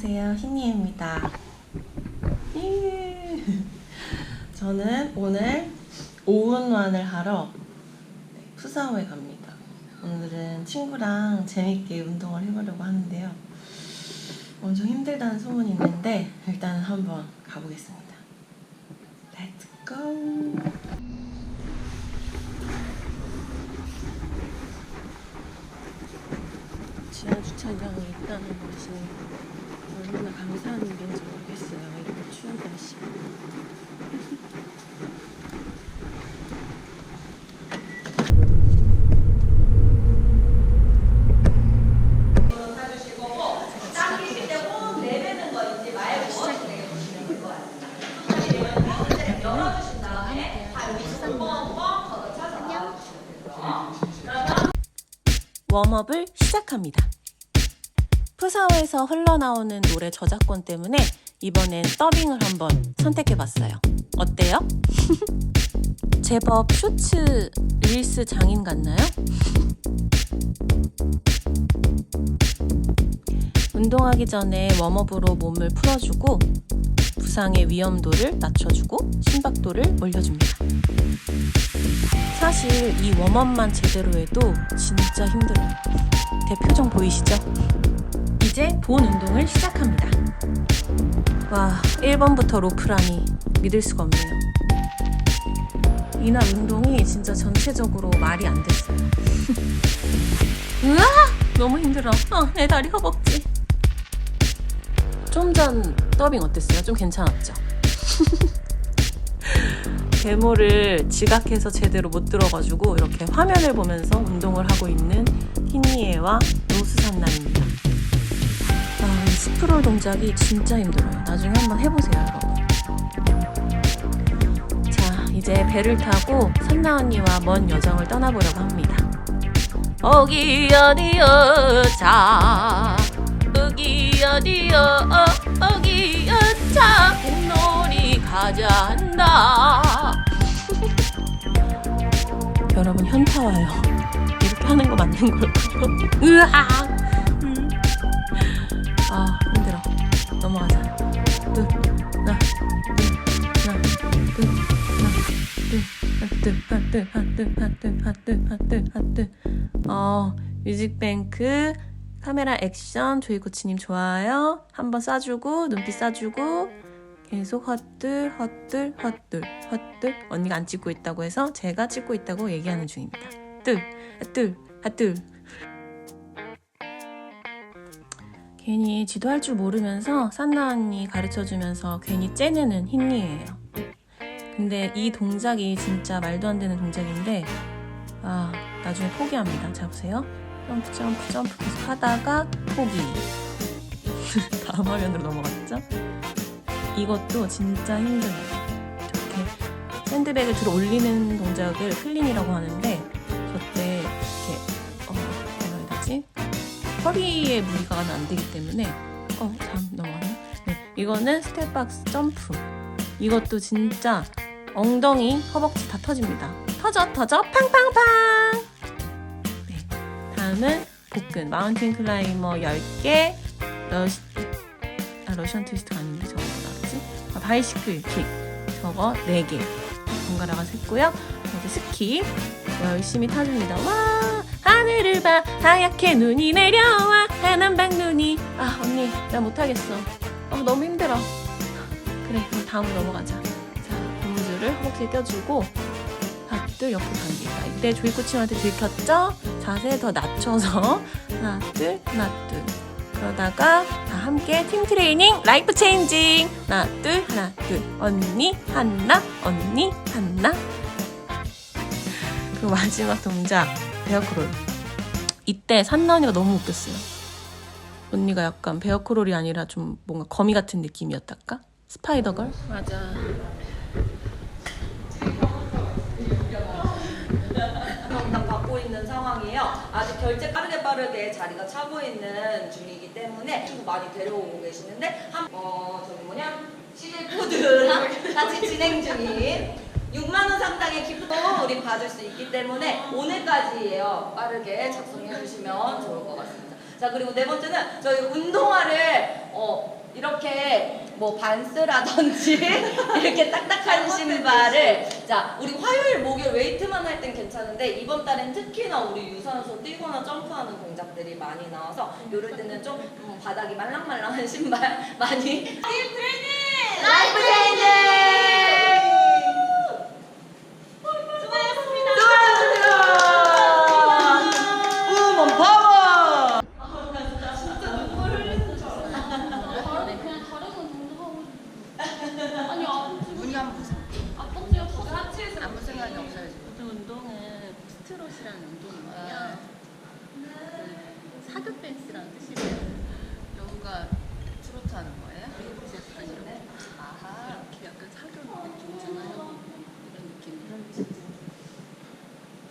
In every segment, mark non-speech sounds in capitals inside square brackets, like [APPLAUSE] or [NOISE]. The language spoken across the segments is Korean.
안녕하세요. 희니입니다. 예. 저는 오늘 오운완을 하러 푸사오에 갑니다. 오늘은 친구랑 재밌게 운동을 해보려고 하는데요. 엄청 힘들다는 소문이 있는데 일단 한번 가보겠습니다. Let's go! 지하 주차장에 있다는 것이 얼마나 감사한 일인지 모르겠어요. 이렇게 추운 날씨. 웜업을 시작합니다. 푸사오에서 흘러나오는 노래 저작권 때문에 이번엔 더빙을 한번 선택해봤어요. 어때요? [LAUGHS] 제법 쇼츠 릴스 장인 같나요? 운동하기 전에 웜업으로 몸을 풀어주고 부상의 위험도를 낮춰주고 심박도를 올려줍니다. 사실 이 웜업만 제대로 해도 진짜 힘들어요. 대표정 보이시죠? 이제 본 운동을 시작합니다. 와, 1번부터 로프라니 믿을 수가 없네요. 이날 운동이 진짜 전체적으로 말이 안 됐어요. [LAUGHS] 으아! 너무 힘들어. 어, 내 다리 허벅지. 좀 전 더빙 어땠어요? 좀 괜찮았죠? [LAUGHS] 데모를 지각해서 제대로 못 들어가지고 이렇게 화면을 보면서 운동을 하고 있는 희니에와 노수산나입니다. 스프롤 동작이 진짜 힘들어요. 나중에 한번 해보세요, 여러분. 자, 이제 배를 타고 산나 언니와 먼 여정을 떠나보려고 합니다. 어기 어디여 자 어기 어디여 어기 어자 공놀이 가자 한다 여러분 현타 와요 이렇게 하는 거 맞는 걸까요? [LAUGHS] 으아 어, 뮤직뱅크 카메라 액션 조이 코치님 좋아요. 한번 쏴주고 눈빛 쏴주고 계속 헛들 헛들 헛들 헛들 언니가 안 찍고 있다고 해서 제가 찍고 있다고 얘기하는 중입니다. 뜰뜰 핫뜰 괜히 지도할 줄 모르면서 산나 언니 가르쳐주면서 괜히 째내는 흰니예요 근데 이 동작이 진짜 말도 안 되는 동작인데 아 나중에 포기합니다. 자 보세요. 점프 점프 점프 계속 하다가 포기. [LAUGHS] 다음 화면으로 넘어갔죠? 이것도 진짜 힘들어요. 이렇게 샌드백을 들어 올리는 동작을 클린이라고 하는데 허리에 무리가 가면 안 되기 때문에 어 다음 넘어가네. 네, 이거는 스텝박스 점프. 이것도 진짜 엉덩이, 허벅지 다 터집니다. 터져, 터져, 팡팡팡! 네. 다음은 복근, 마운틴 클라이머 10개, 러시, 아, 러시안 트위스트가 아닌데 저거 그러지? 아, 바이시클 킥, 저거 4개. 번갈아가 했고요. 이제 스키, 열심히 타줍니다. 와, 하늘을 봐, 하얗게 눈이 내려와, 하남방 눈이. 아, 언니, 나 못하겠어. 어, 너무 힘들어. 그래, 그럼 다음으로 넘어가자. 자, 고무줄을 허벅지에 떼어주고 하나, 옆으로 당기다. 이때 조이코치한테 들켰죠? 자세 더 낮춰서 하나, 둘, 하나, 둘. 그러다가 다 함께 팀 트레이닝 라이프 체인징 하나, 둘, 하나, 둘. 언니, 하나, 언니, 하나. 그 마지막 동작 베어크롤. 이때 산나 언니가 너무 웃겼어요. 언니가 약간 베어크롤이 아니라 좀 뭔가 거미 같은 느낌이었달까? 스파이더걸? 맞아. 받고 있는 상황이에요. 아직 결제 빠르게 빠르게 자리가 차고 있는 중이기 때문에 친구 많이 데려오고 계시는데 한, 어 저기 뭐냐 시리푸드랑 같이 진행 중인 6만 원 상당의 기프도 우리 받을 수 있기 때문에 오늘까지예요. 빠르게 작성해 주시면 좋을 것 같습니다. 자 그리고 네 번째는 저희 운동화를 어 이렇게 뭐 반스라든지 [LAUGHS] 이렇게 딱딱한 신발을 자 우리 화요일 목요일 웨이트만 할 땐 괜찮은데 이번 달엔 특히나 우리 유산소 뛰거나 점프하는 동작들이 많이 나와서 이럴 때는 좀 음, 바닥이 말랑말랑한 신발 [LAUGHS] 많이 라이프 트레이닝 라이프 트레이닝 수고하셨습니다 수고하셨습니다 우먼 파워 그냥 다른 운동하고 아니 아프지 문이 한번 보세요 아팠지요 터져 하체에서 아무 생각이 없어요 지금 그 운동은 스트롯이라는 운동이에요 그 사교 댄스라는 뜻이에요 여우가 트로트 하는 거예요? 약간 이렇게 아하. 이렇게 약간 사교 느낌 있잖아요 이런 느낌 이런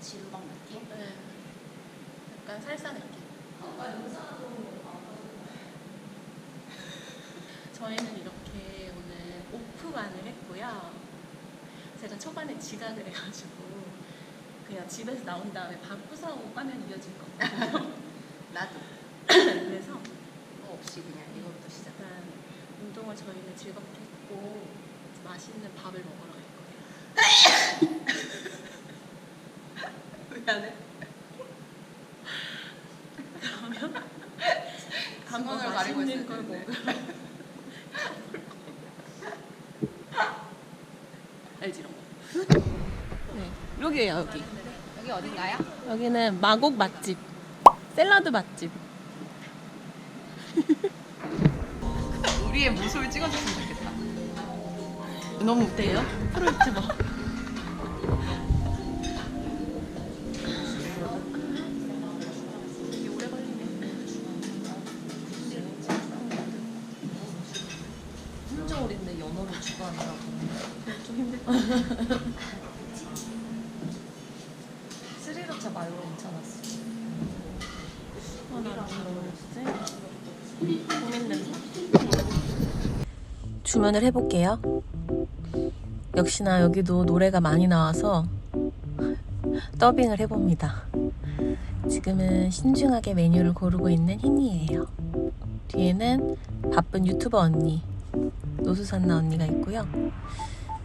지루방 같아? 네. 약간 살사 느낌 저희는 이렇게 오늘 오프만을 했고요 제가 초반에 지각을 해가지고 그냥 집에서 나온 다음에 밥 부사하고 까면 이어질 거거든요 나도. 그래서 뭐 없이 그냥 이거부터 시작. 일단 운동을 저희는 즐겁게 했고 맛있는 밥을 먹으러 갈 거예요. [LAUGHS] 미안해. 그러면 [LAUGHS] 가리고 맛있는 걸. 먹으러 알지 이런 거. 네, 여기에요 여기. 여기 어딘가요? 여기는 마곡 맛집, 샐러드 맛집. [LAUGHS] 우리의 모습을 찍어줬으면 좋겠다. 너무 못해요? 프로 유튜버. 되게 오래 걸리네. 혼자 우리인데 연어를 추가하느라고 좀 [LAUGHS] 힘들. 스리라차 마요 괜찮았어 하나 뭐지? 고민된다. 주문을 해볼게요. 역시나 여기도 노래가 많이 나와서 더빙을 해봅니다. 지금은 신중하게 메뉴를 고르고 있는 희니예요. 뒤에는 바쁜 유튜버 언니, 노수산나 언니가 있고요.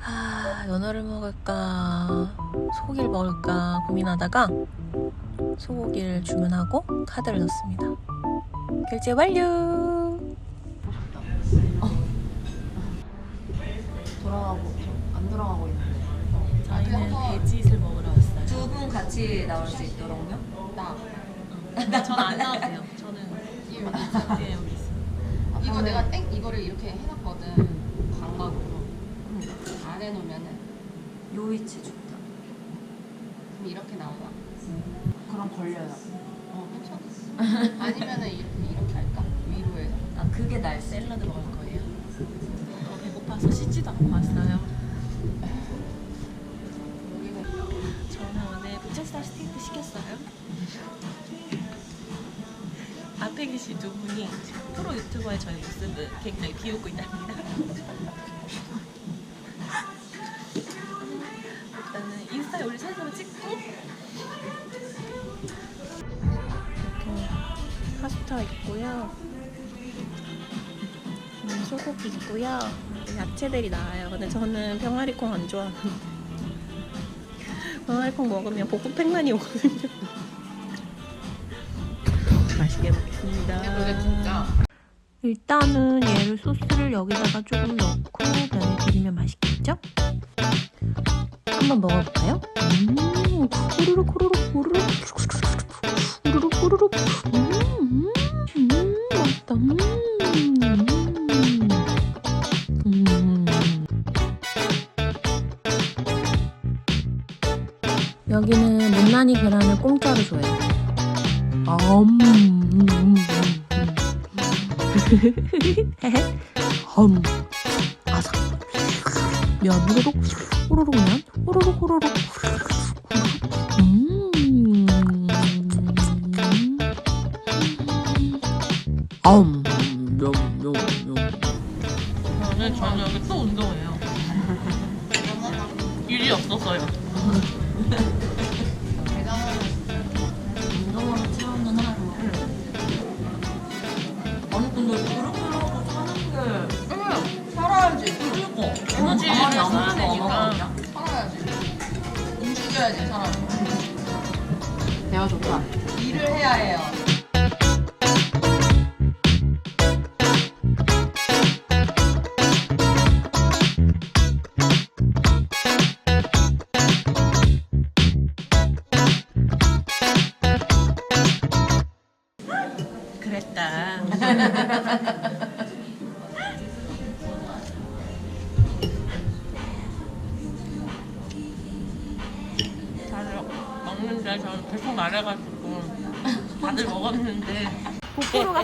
아, 연어를 먹을까, 소고기를 먹을까 고민하다가 소고기를 주문하고 카드를 넣습니다. 결제 완료! 돌아가고 안 돌아가고 있는데. 저희는 배짓을 먹으러 왔어요. 두 분 같이 나올 수 있도록요? 나. 저는 안 나와도 돼요. 저는 여기 있어. 네, 여기 있어요. 이거 내가 땡 이거를 이렇게 해놨거든. 광각으로. 안 해놓으면은 요 위치 좋다 그럼 이렇게 나오나? 그럼 걸려요 어 괜찮아. 아니면은 이렇게 이렇게 할까? 위로 해서. 아 그게 날 샐러드 먹을? 어, 배고파서 씻지도 않고 왔어요. 저는 오늘 부채살 스테이크 시켰어요. 앞에 계신 두 분이 프로 유튜버의 저의 모습을 굉장히 비웃고 있답니다. 일단은 인스타에 올릴 사진을 찍고 이렇게 파스타 있고요. 음, 소고기 있고요. 야채들이 나와요. 근데 저는 병아리콩 안 좋아하는데 병아리콩 먹으면 복부 팽만이 오거든요. [LAUGHS] 맛있게 먹겠습니다. 일단은 얘를 소스를 여기다가 조금 넣고 면에 비비면 맛있겠죠? 한번 먹어볼까요? 음, 후루룩 후루룩 후루룩 못난이 계란을 공짜로 줘요 음. 험 아삭 면 후루룩 후루룩 면 후루룩 후루룩 음 [LAUGHS] 엄. 저는 저녁에 또 운동해요. [LAUGHS] 일이 없었어요. 대화 좋다. 일을 해야 해요. 그랬다. [LAUGHS]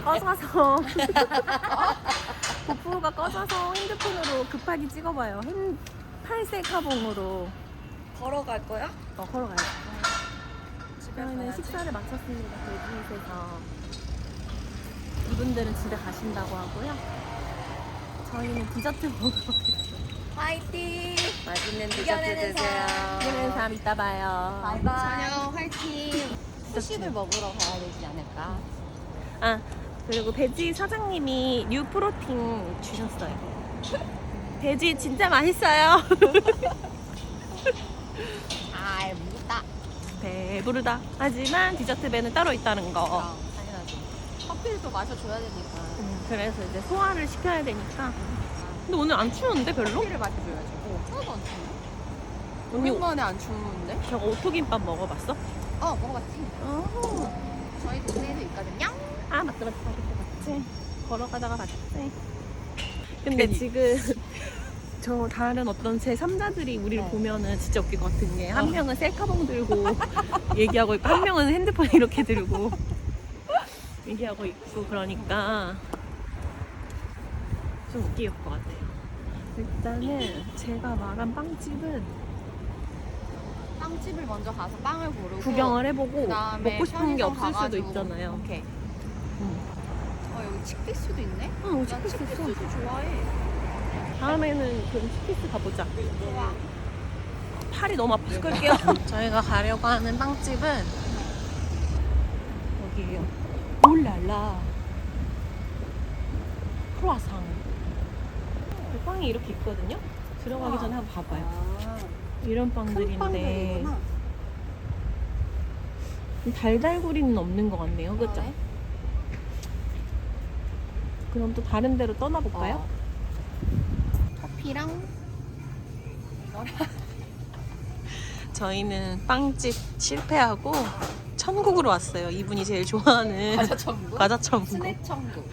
꺼져서 [LAUGHS] 고프로가 꺼져서 핸드폰으로 급하게 찍어봐요. 핸 팔셀카봉으로 걸어갈 거야? 어, 걸어가요. 저희는 식사를 마쳤습니다. 대기에서 이분들은 집에 가신다고 하고요. 저희는 디저트 먹으러 화이팅! 맛있는 이겨내는 사람. 이겨내는 사람 이따 봐요. 바이바이. 저녁 화이팅. 후식을 먹으러 가야 되지 않을까? 아 그리고 돼지 사장님이 뉴 프로틴 주셨어요. 돼지 진짜 맛있어요. [LAUGHS] 아이, 무다. 배부르다. 하지만 디저트 배는 따로 있다는 거. 당연하지. 커피를 마셔줘야 되니까. 음, 그래서 이제 소화를 시켜야 되니까. 근데 오늘 안 추운데 별로? 커피를 마셔줘야지. 오, 하나도 안 추워. 언니 오랜만에 안 추운데? 저거 오토김밥 먹어봤어? 어, 먹어봤지. 저희 동네에도 있거든요. 아 맞다 맞다 그때 봤지. 걸어가다가 봤지. 근데 지금 [LAUGHS] 저 다른 어떤 제 3자들이 우리를 어. 보면은 진짜 웃길 것 같은 게 한 명은 셀카봉 들고 [LAUGHS] 얘기하고 있고 한 명은 핸드폰 이렇게 들고 [LAUGHS] 얘기하고 있고 그러니까 좀 웃길 것 같아요. 일단은 제가 말한 빵집은 빵집을 먼저 가서 빵을 고르고 구경을 해보고 그다음에 먹고 싶은 게 편의점 없을 수도 가가지고. 있잖아요. 오케이. 응. 어 칙피스도 있네. 응, 난 치키스 있어. 칙피스도 좋아해. 다음에는 그럼 치키스 가보자. 좋아. 팔이 너무 아파서 끌게요. [LAUGHS] [LAUGHS] 저희가 가려고 하는 빵집은 여기에요. 올랄라. 크루아상. 그 빵이 이렇게 있거든요. 들어가기 전에 한번 봐봐요. 이런 빵들인데 달달구리는 없는 것 같네요. 그죠? 네. 그럼 또 다른 데로 떠나볼까요? 어. 커피랑 [LAUGHS] 저희는 빵집 실패하고 천국으로 왔어요. 이분이 제일 좋아하는 [LAUGHS] 과자 천국. [LAUGHS] 과자 천국. 스낵 천국.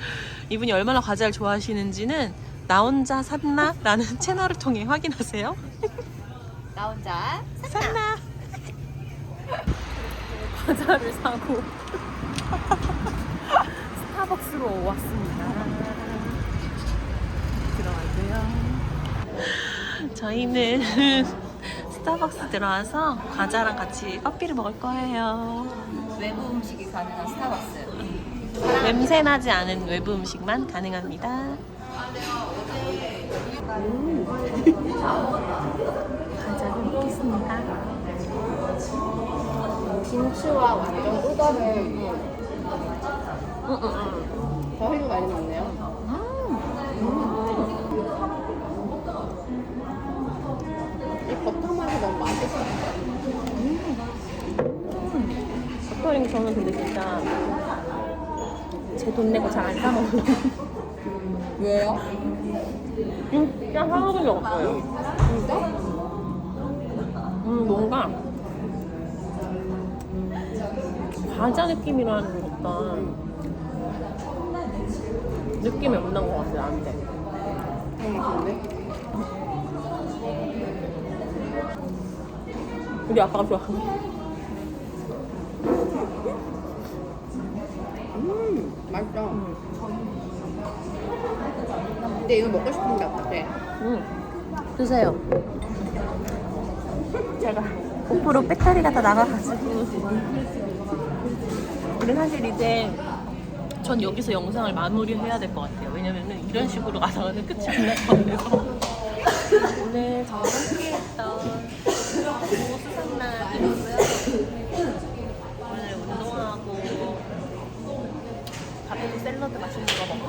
이분이 얼마나 과자를 좋아하시는지는 나 혼자 샀나? 라는 채널을 통해 확인하세요. 나 혼자 샀나? 과자를 사고 스타벅스로 왔습니다. 들어가고요. [LAUGHS] 저희는 [LAUGHS] 스타벅스 들어와서 과자랑 같이 커피를 먹을 거예요. 외부 음식이 가능한 스타벅스. 냄새 나지 않은 외부 음식만 가능합니다. 과자를 먹겠습니다. 김치와 완전 꿀밥을 응, 더위도 많이 났네요. 이 맛있어. 버터링 저는 근데 진짜 제 돈 내고 잘 안 사먹어요. 왜요? 진짜 사먹은 적 없어요. 진짜? 음, 뭔가 과자 느낌이라는 어떤 느낌이 없는 것 같아요, 나한테. 근데 우리 아빠가 좋아하는 음 맛있다. 음. 근데 이거 먹고 싶은 게 어떡해? 음. 드세요. 제가 고프로 배터리가 다 나가가지고. 근데 사실 이제 전 여기서 영상을 마무리해야 될 것 같아요. 왜냐면은 이런 식으로 가다가는 [LAUGHS] 끝이 안날것 같아서. 오늘 저와 함께했던 수산날이고요. 오늘 운동하고 밥에도 샐러드 맛있는 거 먹고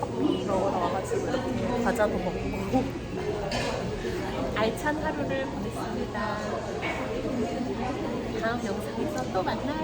커피 먹으러 와가지고 이렇게 과자도 먹고 알찬 하루를 보냈습